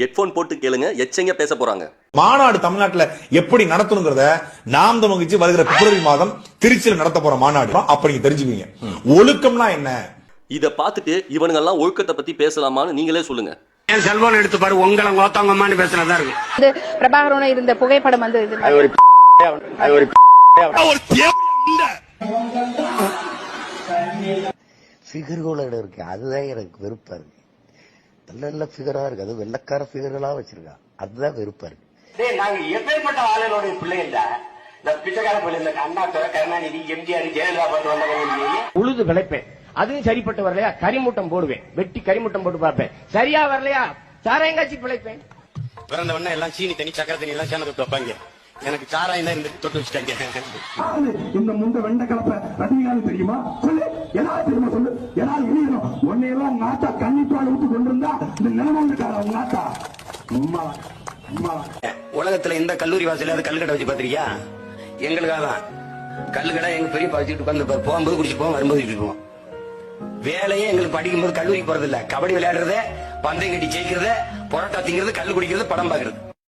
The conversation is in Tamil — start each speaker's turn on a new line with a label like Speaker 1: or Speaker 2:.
Speaker 1: ஹெட்போன் போட்டு கேளுங்க எச்சங்க பேச போறாங்க.
Speaker 2: மாநாடு தமிழ்நாட்டுல எப்படி நடத்தணுங்கிறத நாம் தமிழ்ச்சி வருகிற பிப்ரவரி மாதம் திருச்சியில நடத்த போற மாநாடு. அப்ப நீங்க தெரிஞ்சுக்குவீங்க. ஒழுக்கம்னா என்ன?
Speaker 1: இத பார்த்துட்டு இவனுங்கெல்லாம் ஒழுக்கத்தை பத்தி பேசலாமான்னு நீங்களே சொல்லுங்க.
Speaker 3: என் செல்போன் எடுத்து பாரு உங்களை மோத்தவங்கம்மான்னு பேசுறதா இருக்கும்
Speaker 4: வந்து பிரபாகரனோட இருந்த புகைப்படம் வந்து இது
Speaker 5: ஃபிகர்களோட இருக்கு. அதுதான் எனக்கு வெறுப்பா இருக்கு. நல்ல நல்ல ஃபிகரா இருக்கு. அது வெள்ளக்கார ஃபிகர்களா வச்சிருக்கா. அதுதான் வெறுப்பா இருக்கு.
Speaker 6: நாங்க எப்பேற்பட்ட ஆளுநருடைய பிள்ளைங்க இந்த பிச்சைக்கார பிள்ளை இந்த அண்ணாதுரை கருணாநிதி எம்ஜிஆர் ஜெயலலிதா பார்த்து வந்தவங்க
Speaker 7: உழுது விளைப்பேன். அதுவும் சரிப்பட்டு வரலையா? கரிமூட்டம் போடுவேன். வெட்டி கரிமூட்டம் போட்டு பார்ப்பேன். சரியா வரலையா? சாராயங்காட்சி பிழைப்பேன்.
Speaker 3: பிறந்த உடனே எல்லாம் சீனி தண்ணி சக்கரை தண்ணி எல்லாம் சேன தொட்டு வைப்பாங்க. எனக்கு சாராயம் தான் இருந்து தொட்டு வச்சுட்டாங்க.
Speaker 8: இந்த முண்டை வெண்ட கலப்ப ரஜினிகாந்த் தெரியுமா? சொல்லு. எல்லாரும் தெரியுமா சொல்லு? எல்லாரும் உன்னையெல்லாம் கன்னிப்பால் ஊத்து கொண்டிருந்தா இந்த நிலைமை இருக்காரா ஆத்தா அம்மா
Speaker 3: உலகத்துல இந்த கல்லூரி வாசல கல்லுக்கடை வச்சு பாத்திருக்கியா எங்களுக்காக தான். கல்லுக்கடை எங்க பெரிய வச்சுட்டு உட்காந்து போகும்போது குடிச்சு போவோம் வரும்போது குடிச்சு போவோம். வேலையே எங்களுக்கு படிக்கும்போது கல்லூரிக்கு போறது இல்ல கபடி விளையாடுறது பந்தயம் கட்டி ஜெயிக்கிறது புரோட்டா திங்கிறது கல் குடிக்கிறது படம் பாக்குறது